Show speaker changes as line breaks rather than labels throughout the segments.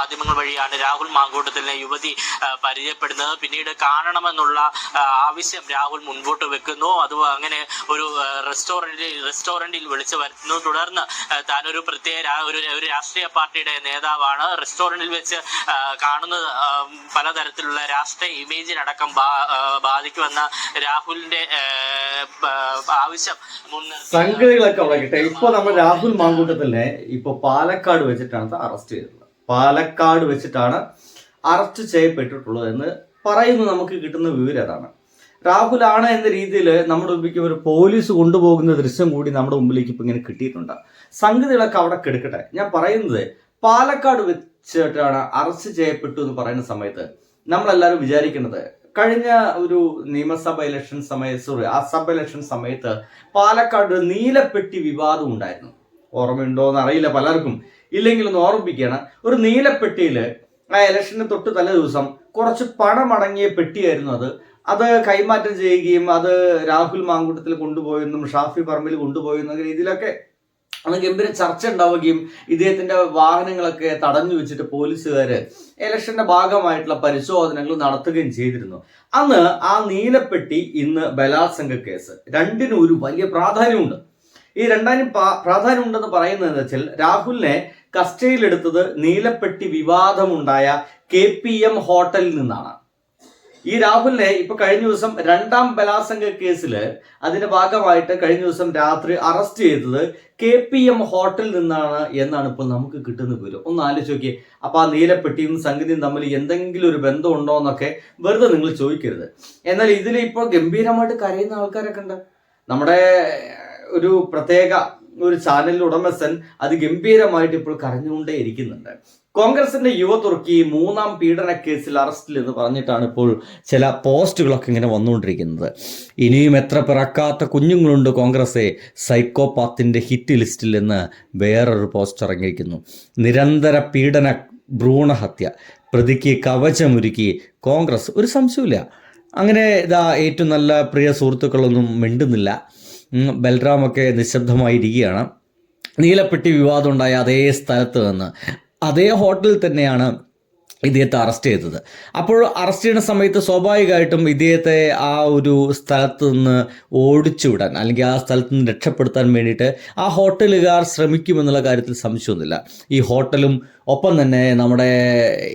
മാധ്യമങ്ങൾ വഴിയാണ് രാഹുൽ മാങ്കൂട്ടത്തിലെ യുവതി പരിചയപ്പെടുന്നത്. പിന്നീട് കാണണമെന്നുള്ള ആവശ്യം രാഹുൽ മുൻപോട്ട് വെക്കുന്നു. അത് അങ്ങനെ ഒരു റെസ്റ്റോറന്റിൽ റെസ്റ്റോറന്റിൽ വിളിച്ചു വരുന്നു. തുടർന്ന് താനൊരു പ്രത്യേക ഒരു ഒരു രാഷ്ട്രീയ പാർട്ടിയുടെ നേതാവാണ്. റെസ്റ്റോറന്റിൽ വെച്ച് കാണുന്നത് പലതരത്തിലുള്ള രാഷ്ട്രീയ ഇമേജിനടക്കം ബാധിക്കുമെന്ന രാഹുലിന്റെ ആവശ്യം
സംഗതികളൊക്കെ ഇപ്പൊ നമ്മൾ രാഹുൽ മാങ്കൂട്ടത്തിനെ ഇപ്പൊ പാലക്കാട് വെച്ചിട്ടാണ് അറസ്റ്റ് ചെയ്തത്. പാലക്കാട് വെച്ചിട്ടാണ് അറസ്റ്റ് ചെയ്യപ്പെട്ടിട്ടുള്ളത് എന്ന് പറയുന്നു നമുക്ക് കിട്ടുന്ന വിവരം അതാണ്. രാഹുൽ ആണ് എന്ന രീതിയിൽ നമ്മുടെ മുമ്പിലേക്ക് ഒരു പോലീസ് കൊണ്ടുപോകുന്ന ദൃശ്യം കൂടി നമ്മുടെ മുമ്പിലേക്ക് ഇപ്പൊ ഇങ്ങനെ കിട്ടിയിട്ടുണ്ട്. സംഗതികളൊക്കെ അവിടെ കെടുക്കട്ടെ. ഞാൻ പറയുന്നത് പാലക്കാട് വെച്ചിട്ടാണ് അറസ്റ്റ് ചെയ്യപ്പെട്ടു എന്ന് പറയുന്ന സമയത്ത് നമ്മളെല്ലാവരും വിചാരിക്കുന്നത് കഴിഞ്ഞ ഒരു നിയമസഭ ഇലക്ഷൻ സമയ സോറി ആ സബ് ഇലക്ഷൻ സമയത്ത് പാലക്കാട് നീലപ്പെട്ടി വിവാദം ഉണ്ടായിരുന്നു. ഓർമ്മയുണ്ടോ എന്ന് അറിയില്ല പലർക്കും. ഇല്ലെങ്കിൽ ഒന്ന് ഓർമ്മിപ്പിക്കുകയാണ്. ഒരു നീലപ്പെട്ടിയിൽ ആ ഇലക്ഷന് തൊട്ട് തലേ ദിവസം കുറച്ച് പണമടങ്ങിയ പെട്ടിയായിരുന്നു അത്. അത് കൈമാറ്റം ചെയ്യുകയും അത് രാഹുൽ മാങ്കൂട്ടത്തിൽ കൊണ്ടുപോയെന്നും ഷാഫി പറമ്പിൽ കൊണ്ടുപോയെന്ന രീതിയിലൊക്കെ അന്ന് ഗംഭീര ചർച്ച ഉണ്ടാവുകയും ഇദ്ദേഹത്തിന്റെ വാഹനങ്ങളൊക്കെ തടഞ്ഞു വെച്ചിട്ട് പോലീസുകാർ ഇലക്ഷന്റെ ഭാഗമായിട്ടുള്ള പരിശോധനകൾ നടത്തുകയും ചെയ്തിരുന്നു. അന്ന് ആ നീലപ്പെട്ടി ഇന്ന് ബലാത്സംഗ കേസ്. രണ്ടിനും ഒരു വലിയ പ്രാധാന്യമുണ്ട്. ഈ രണ്ടാനും പ്രാധാന്യമുണ്ടെന്ന് പറയുന്നത് വെച്ചാൽ രാഹുലിനെ കസ്റ്റഡിയിലെടുത്തത് നീലപ്പെട്ടി വിവാദമുണ്ടായ കെ പി എം ഹോട്ടലിൽ നിന്നാണ്. ഈ രാഹുലിനെ ഇപ്പൊ കഴിഞ്ഞ ദിവസം രണ്ടാം ബലാസംഗ കേസിൽ അതിന്റെ ഭാഗമായിട്ട് കഴിഞ്ഞ ദിവസം രാത്രി അറസ്റ്റ് ചെയ്തത് കെ പി എം ഹോട്ടലിൽ നിന്നാണ് എന്നാണ് ഇപ്പോൾ നമുക്ക് കിട്ടുന്ന വിവരം. ഒന്ന് ആലോചിച്ച് നോക്കിയേ. അപ്പൊ ആ നീലപ്പെട്ടിയും സംഗതിയും തമ്മിൽ എന്തെങ്കിലും ഒരു ബന്ധമുണ്ടോ എന്നൊക്കെ വെറുതെ നിങ്ങൾ ചോദിക്കരുത്. എന്നാൽ ഇതിൽ ഇപ്പോൾ ഗംഭീരമായിട്ട് കരയുന്ന ആൾക്കാരൊക്കെ ഉണ്ട്. നമ്മുടെ ഒരു പ്രത്യേക ഒരു ചാനലിന്റെ ഉടമസ്ഥൻ അത് ഗംഭീരമായിട്ട് ഇപ്പോൾ കരഞ്ഞുകൊണ്ടേ ഇരിക്കുന്നുണ്ട്. കോൺഗ്രസിന്റെ യുവതുർക്കി മൂന്നാം പീഡന കേസിൽ അറസ്റ്റിൽ എന്ന് പറഞ്ഞിട്ടാണ് ഇപ്പോൾ ചില പോസ്റ്റുകളൊക്കെ ഇങ്ങനെ വന്നുകൊണ്ടിരിക്കുന്നത്. ഇനിയും എത്ര പിറക്കാത്ത കുഞ്ഞുങ്ങളുണ്ട് കോൺഗ്രസെ? സൈക്കോപാത്തിന്റെ ഹിറ്റ് ലിസ്റ്റിൽ എന്ന് വേറൊരു പോസ്റ്റ് ഇറങ്ങിയിരിക്കുന്നു. നിരന്തര പീഡന ഭ്രൂണഹത്യ പ്രതിക്ക് കവചമൊരുക്കി കോൺഗ്രസ്. ഒരു സംശയമില്ല അങ്ങനെ ഇതാ ഏറ്റവും നല്ല പ്രിയ സുഹൃത്തുക്കളൊന്നും മിണ്ടുന്നില്ല. ബൽറാമൊക്കെ നിശബ്ദമായിരിക്കുകയാണ്. നീലപ്പെട്ടി വിവാദം ഉണ്ടായ അതേ സ്ഥലത്ത് നിന്ന് അതേ ഹോട്ടലിൽ തന്നെയാണ് ഇദ്ദേഹത്തെ അറസ്റ്റ് ചെയ്തത്. അപ്പോൾ അറസ്റ്റ് ചെയ്യുന്ന സമയത്ത് സ്വാഭാവികമായിട്ടും ഇദ്ദേഹത്തെ ആ ഒരു സ്ഥലത്ത് നിന്ന് ഓടിച്ചു വിടാൻ അല്ലെങ്കിൽ ആ സ്ഥലത്ത് നിന്ന് രക്ഷപ്പെടുത്താൻ വേണ്ടിയിട്ട് ആ ഹോട്ടലുകാർ ശ്രമിക്കുമെന്നുള്ള കാര്യത്തിൽ സംശയമൊന്നുമില്ല. ഈ ഹോട്ടലും ഒപ്പം തന്നെ നമ്മുടെ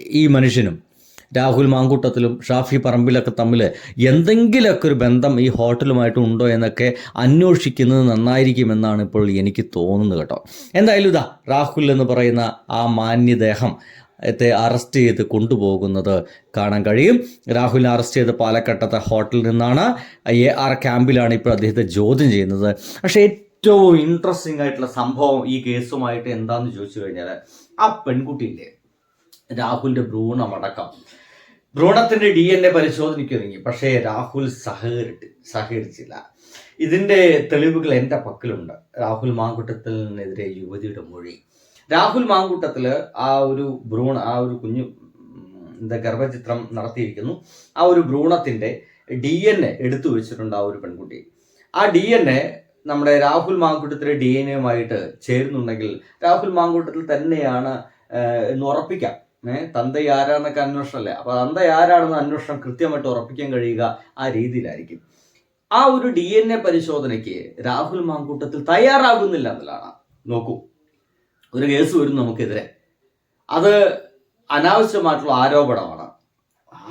ഈ മനുഷ്യനും രാഹുൽ മാങ്കൂട്ടത്തിലും ഷാഫി പറമ്പിലൊക്കെ തമ്മിൽ എന്തെങ്കിലുമൊക്കെ ഒരു ബന്ധം ഈ ഹോട്ടലുമായിട്ട് ഉണ്ടോ എന്നൊക്കെ അന്വേഷിക്കുന്നത് നന്നായിരിക്കുമെന്നാണ് ഇപ്പോൾ എനിക്ക് തോന്നുന്നത് കേട്ടോ. എന്തായാലും ഇതാ രാഹുൽ എന്ന് പറയുന്ന ആ മാന്യദേഹം ത്തെ അറസ്റ്റ് ചെയ്ത് കൊണ്ടുപോകുന്നത് കാണാൻ കഴിയും. രാഹുലിനെ അറസ്റ്റ് ചെയ്ത് പാലക്കാട്ടത്തെ ഹോട്ടലിൽ നിന്നാണ്. എ ആർ ക്യാമ്പിലാണ് ഇപ്പോൾ അദ്ദേഹത്തെ ചോദ്യം ചെയ്യുന്നത്. പക്ഷേ ഏറ്റവും ഇൻട്രസ്റ്റിംഗ് ആയിട്ടുള്ള സംഭവം ഈ കേസുമായിട്ട് എന്താണെന്ന് ചോദിച്ചു കഴിഞ്ഞാൽ ആ പെൺകുട്ടിയില്ലേ? രാഹുലിന്റെ ഭ്രൂണമടക്കം ഭ്രൂണത്തിന്റെ ഡി എൻ എ പരിശോധനയ്ക്ക് ഒരുങ്ങി. പക്ഷേ രാഹുൽ സഹകരിട്ട് സഹകരിച്ചില്ല. ഇതിന്റെ തെളിവുകൾ എന്റെ പക്കലുണ്ട്. രാഹുൽ മാങ്കുട്ടത്തിനെതിരെ യുവതിയുടെ മൊഴി. രാഹുൽ മാങ്കുട്ടത്തിൽ ആ ഒരു ഭ്രൂണ ആ ഒരു കുഞ്ഞു എന്താ ഗർഭചിത്രം നടത്തിയിരിക്കുന്നു. ആ ഒരു ഭ്രൂണത്തിന്റെ ഡി എൻ എ എടുത്തു വെച്ചിട്ടുണ്ട് ആ ഒരു പെൺകുട്ടി. ആ ഡി എൻ എ നമ്മുടെ രാഹുൽ മാങ്കൂട്ടത്തിലെ ഡി എൻ എയുമായിട്ട് ചേരുന്നുണ്ടെങ്കിൽ രാഹുൽ മാങ്കൂട്ടത്തിൽ തന്നെയാണ് എന്ന് ഉറപ്പിക്കാം. തന്ത ആരാന്നൊക്കെ അന്വേഷണമല്ലേ? അപ്പൊ തന്ത ആരാണെന്ന് അന്വേഷണം കൃത്യമായിട്ട് ഉറപ്പിക്കാൻ കഴിയുക ആ രീതിയിലായിരിക്കും. ആ ഒരു ഡി എൻ എ പരിശോധനയ്ക്ക് രാഹുൽ മാങ്കൂട്ടത്തിൽ തയ്യാറാകുന്നില്ല എന്നുള്ളതാണ്. നോക്കൂ ഒരു കേസ് വരും നമുക്കെതിരെ. അത് അനാവശ്യമായിട്ടുള്ള ആരോപണമാണ്.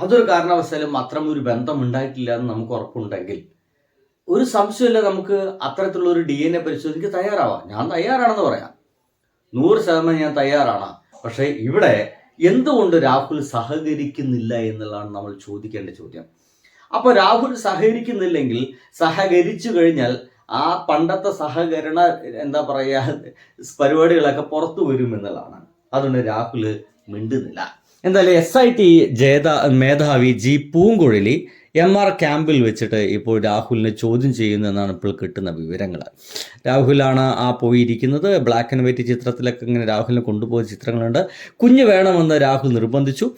അതൊരു കാരണവശാലും അത്തരം ഒരു ബന്ധം ഉണ്ടായിട്ടില്ല എന്ന് നമുക്ക് ഉറപ്പുണ്ടെങ്കിൽ ഒരു സംശയമില്ല നമുക്ക് അത്തരത്തിലുള്ള ഒരു ഡി എൻ എ പരിശോധനയ്ക്ക് തയ്യാറാവാം. ഞാൻ തയ്യാറാണെന്ന് പറയാം. നൂറ് ശതമാനം ഞാൻ തയ്യാറാണ്. പക്ഷേ ഇവിടെ എന്തുകൊണ്ട് രാഹുൽ സഹകരിക്കുന്നില്ല എന്നുള്ളതാണ് നമ്മൾ ചോദിക്കേണ്ട ചോദ്യം. അപ്പോൾ രാഹുൽ സഹകരിക്കുന്നില്ലെങ്കിൽ സഹകരിച്ചു കഴിഞ്ഞാൽ ആ പണ്ടത്തെ സഹകരണ എന്താ പറയുക പരിപാടികളൊക്കെ പുറത്തു വരും എന്നുള്ളതാണ്. അതുകൊണ്ട് രാഹുൽ മിണ്ടുന്നില്ല. എന്തായാലും എസ് ഐ ടി ജേത മേധാവി ജി പൂങ്കുഴലി എം ആർ ക്യാമ്പിൽ വെച്ചിട്ട് ഇപ്പോൾ രാഹുലിനെ ചോദ്യം ചെയ്യുന്നു എന്നാണ് ഇപ്പോൾ കിട്ടുന്ന വിവരങ്ങൾ. രാഹുലാണ് ആ പോയിരിക്കുന്നത്. ബ്ലാക്ക് ആൻഡ് വൈറ്റ് ചിത്രത്തിലൊക്കെ ഇങ്ങനെ രാഹുലിനെ കൊണ്ടുപോയ ചിത്രങ്ങളുണ്ട്. കുഞ്ഞ് വേണമെന്ന് രാഹുൽ നിർബന്ധിച്ചു.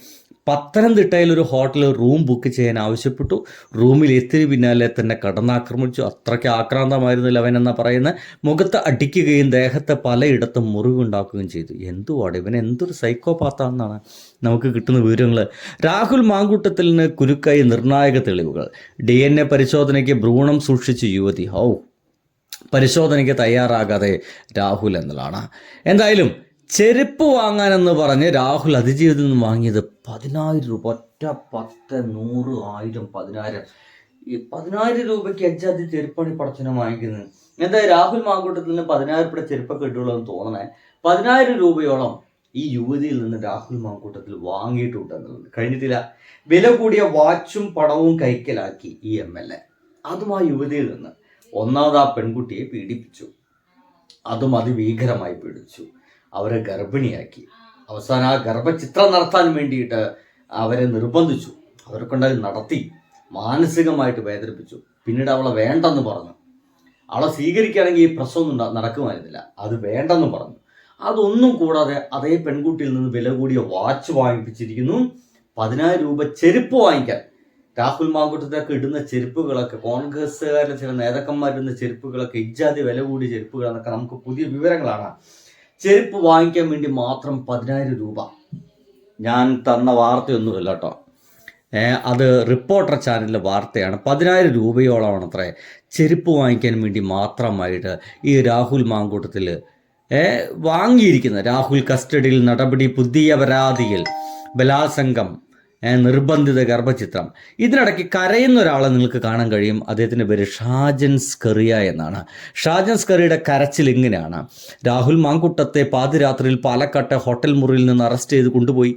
പത്തനംതിട്ടയിൽ ഒരു ഹോട്ടലിൽ റൂം ബുക്ക് ചെയ്യാൻ ആവശ്യപ്പെട്ടു. റൂമിൽ എത്തിരി പിന്നാലെ തന്നെ കടന്നാക്രമിച്ചു. അത്രയ്ക്ക് ആക്രാന്തമായിരുന്നില്ല അവനെന്നാ പറയുന്നത് മുഖത്ത് അടിക്കുകയും ദേഹത്തെ പലയിടത്തും മുറിവുണ്ടാക്കുകയും ചെയ്തു. എന്തുവാട് ഇവൻ എന്തൊരു സൈക്കോപാത്താണെന്നാണ് നമുക്ക് കിട്ടുന്ന വിവരങ്ങൾ രാഹുൽ മാങ്കൂട്ടത്തിന് കുരുക്കായി നിർണായക തെളിവുകൾ. ഡി എൻ എ പരിശോധനയ്ക്ക് ഭ്രൂണം സൂക്ഷിച്ച യുവതി. ഹൗ പരിശോധനയ്ക്ക് തയ്യാറാകാതെ രാഹുൽ എന്നതാണ് എന്തായാലും ചെരുപ്പ് വാങ്ങാനെന്ന് പറഞ്ഞ് രാഹുൽ അതിജീവിതത്തിൽ നിന്ന് വാങ്ങിയത് പതിനായിരം രൂപ ഒറ്റ പത്ത് നൂറ് ആയിരം പതിനായിരം. ഈ പതിനായിരം രൂപയ്ക്ക് അജാതി ചെരുപ്പാണ് ഈ വാങ്ങിക്കുന്നത് എന്താ രാഹുൽ മാങ്കൂട്ടത്തിൽ നിന്ന് പതിനായിരം രൂപയുടെ ചെരുപ്പൊക്കെ കിട്ടുള്ളൂ എന്ന് തോന്നണേ? പതിനായിരം രൂപയോളം ഈ യുവതിയിൽ നിന്ന് രാഹുൽ മാങ്കൂട്ടത്തിൽ വാങ്ങിയിട്ടുണ്ട് എന്നുള്ളത് കഴിഞ്ഞിട്ടില്ല. വില കൂടിയ വാച്ചും പണവും കൈക്കലാക്കി ഈ എം എൽ എ. അതും ആ യുവതിയിൽ നിന്ന് ഒന്നാമത് ആ പെൺകുട്ടിയെ പീഡിപ്പിച്ചു. അതും അതിഭീകരമായി പീഡിപ്പിച്ചു. അവരെ ഗർഭിണിയാക്കി. അവസാനം ആ ഗർഭചിത്രം നടത്താൻ വേണ്ടിയിട്ട് അവരെ നിർബന്ധിച്ചു. അവരെ നടത്തി. മാനസികമായിട്ട് വേദനിപ്പിച്ചു. പിന്നീട് അവളെ വേണ്ടെന്ന് പറഞ്ഞു. അവളെ സ്വീകരിക്കുകയാണെങ്കിൽ ഈ പ്രസവം നടക്കുമായിരുന്നില്ല. അത് വേണ്ടെന്ന് പറഞ്ഞു. അതൊന്നും കൂടാതെ അതേ പെൺകുട്ടിയിൽ നിന്ന് വില കൂടിയ വാച്ച് വാങ്ങിപ്പിച്ചിരിക്കുന്നു. പതിനായിരം രൂപ ചെരുപ്പ് വാങ്ങിക്കാൻ. രാഹുൽ മാങ്കുട്ടത്തൊക്കെ ഇടുന്ന ചെരുപ്പുകളൊക്കെ കോൺഗ്രസ്സുകാരിലെ ചില നേതാക്കന്മാരിടുന്ന ചെരുപ്പുകളൊക്കെ ഇജാതി വില കൂടിയ ചെരുപ്പുകൾ എന്നൊക്കെ നമുക്ക് പുതിയ വിവരങ്ങളാണ്. ചെരുപ്പ് വാങ്ങിക്കാൻ വേണ്ടി മാത്രം പതിനായിരം രൂപ. ഞാൻ തന്ന വാർത്തയൊന്നുമില്ല കേട്ടോ. അത് റിപ്പോർട്ടർ ചാനലിലെ വാർത്തയാണ്. പതിനായിരം രൂപയോളമാണ് അത്രേ ചെരുപ്പ് വാങ്ങിക്കാൻ വേണ്ടി മാത്രമായിട്ട് ഈ രാഹുൽ മാങ്കൂട്ടത്തിൽ വാങ്ങിയിരിക്കുന്നത്. രാഹുൽ കസ്റ്റഡിയിൽ നടപടി പുതിയ പരാതിയിൽ ബലാത്സംഗം. നിർബന്ധിത ഗർഭചിത്രം. ഇതിനിടയ്ക്ക് കരയുന്ന ഒരാളെ നിങ്ങൾക്ക് കാണാൻ കഴിയും. അദ്ദേഹത്തിന്റെ പേര് ഷാജൻ സ്കറിയ എന്നാണ്. ഷാജൻ സ്കറിയുടെ കരച്ചിൽ ഇങ്ങനെയാണ്. രാഹുൽ മാങ്കുട്ടത്തെ പാതിരാത്രിയിൽ പാലക്കാട്ടെ ഹോട്ടൽ മുറിയിൽ നിന്ന് അറസ്റ്റ് ചെയ്ത് കൊണ്ടുപോയി.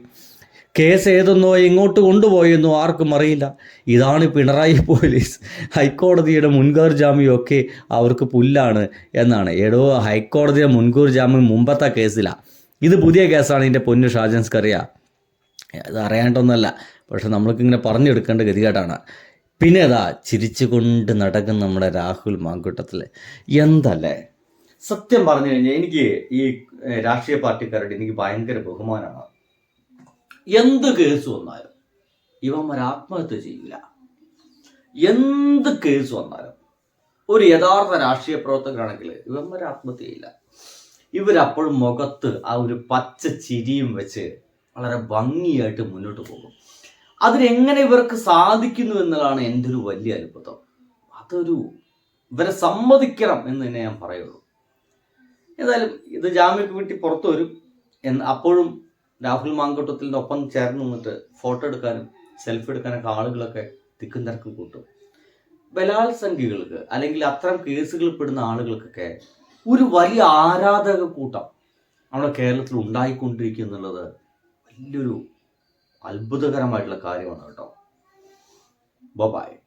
കേസ് ഏതെന്നോ എങ്ങോട്ട് കൊണ്ടുപോയെന്നോ ആർക്കും അറിയില്ല. ഇതാണ് പിണറായി പോലീസ്. ഹൈക്കോടതിയുടെ മുൻകൂർ ജാമ്യമൊക്കെ അവർക്ക് പുല്ലാണ് എന്നാണ്. ഏടോ ഹൈക്കോടതിയുടെ മുൻകൂർ ജാമ്യം മുമ്പത്തെ കേസിലാണ് ഇത് പുതിയ കേസാണ്. ഇതിന്റെ പൊന്നു ഷാജൻസ് സ്കറിയ. അത് അറിയാണ്ടൊന്നുമല്ല പക്ഷെ നമ്മൾക്കിങ്ങനെ പറഞ്ഞെടുക്കേണ്ട ഗതികേടാണ്. പിന്നെ അതാ ചിരിച്ചുകൊണ്ട് നടക്കുന്ന നമ്മുടെ രാഹുൽ മാങ്കൂട്ടത്തിൽ എന്തല്ലേ? സത്യം പറഞ്ഞു കഴിഞ്ഞാൽ എനിക്ക് ഈ രാഷ്ട്രീയ പാർട്ടിക്കാരുടെ എനിക്ക് ഭയങ്കര ബഹുമാനമാണ്. എന്ത് കേസ് വന്നാലും ഇവന്മാർ ആത്മഹത്യ ചെയ്യില്ല എന്ത് കേസ് വന്നാലും ഒരു യഥാർത്ഥ രാഷ്ട്രീയ പ്രവർത്തകരാണെങ്കിൽ ഇവന്മാർ ആത്മഹത്യ ചെയ്യില്ല ഇവരപ്പോഴും മുഖത്ത് ആ ഒരു പച്ച ചിരിയും വെച്ച് വളരെ ഭംഗിയായിട്ട് മുന്നോട്ട് പോകും. അതിനെങ്ങനെ ഇവർക്ക് സാധിക്കുന്നു എന്നതാണ് എന്റെ ഒരു വലിയ അത്ഭുതം. അതൊരു ഇവരെ സമ്മതിക്കണം എന്ന് തന്നെ ഞാൻ പറയുള്ളൂ. ഏതായാലും ഇത് ജാമ്യക്ക് വേണ്ടി പുറത്തു വരും. എന്ന് അപ്പോഴും രാഹുൽ മാങ്കോട്ടത്തിന്റെ ഒപ്പം ചേർന്ന് നിന്നിട്ട് ഫോട്ടോ എടുക്കാനും സെൽഫി എടുക്കാനൊക്കെ ആളുകളൊക്കെ തിക്കും തിരക്കും കൂട്ടും. ബലാത്സംഖികൾക്ക് അല്ലെങ്കിൽ അത്തരം കേസുകളിൽ പെടുന്ന ആളുകൾക്കൊക്കെ ഒരു വലിയ ആരാധക കൂട്ടം നമ്മുടെ കേരളത്തിൽ ഉണ്ടായിക്കൊണ്ടിരിക്കുക എന്നുള്ളത് വലിയൊരു അത്ഭുതകരമായിട്ടുള്ള കാര്യമാണ് കേട്ടോ. ബൊബായ്